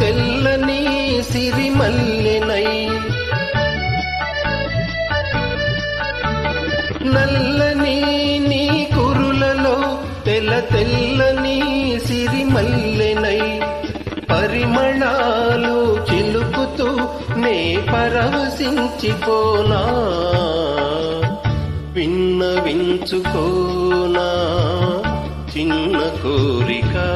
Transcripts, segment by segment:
తెల్లని సిరిమల్లెనై. నల్లని నీ కురులలో తెల్ల తెల్లని సిరిమల్లెనై. పరిమళాలు చిలుకుతూ నే పరవశించిపోనా. విన్నవించుకోనా చిన్న కోరికా.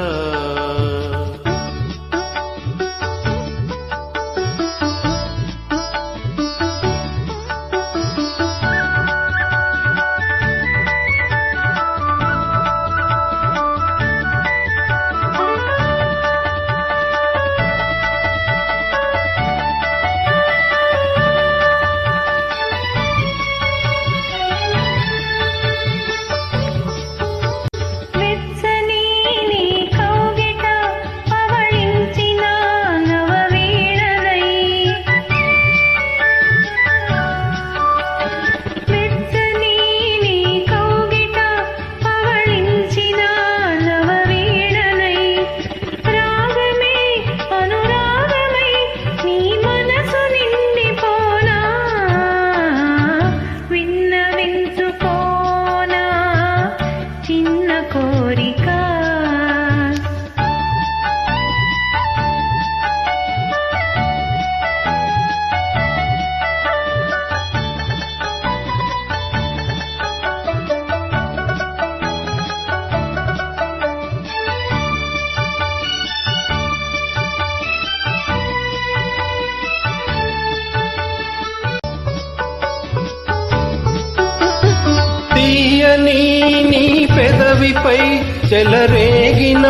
పెదవిపై చెలరేగిన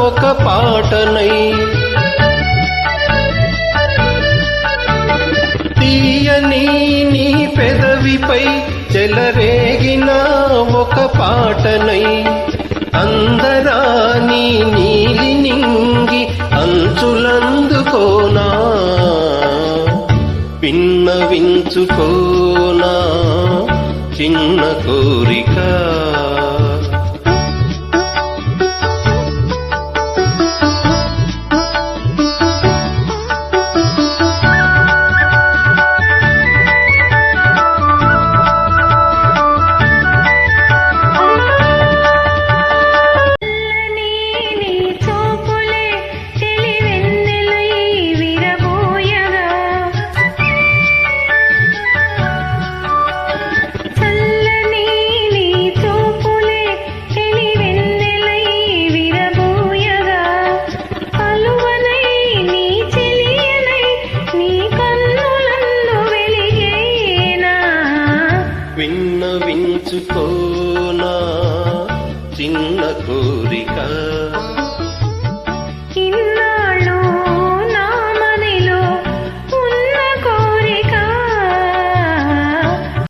ఒక పాటనై. తీయని నీ పెదవిపై చెలరేగిన ఒక పాటనై. అందరాని నీలి నింగి అంచులందుకోనా. విన్నవించుకోనా చిన్న కోరిక విన్న విన్నవించుకోనా చిన్న కోరిక.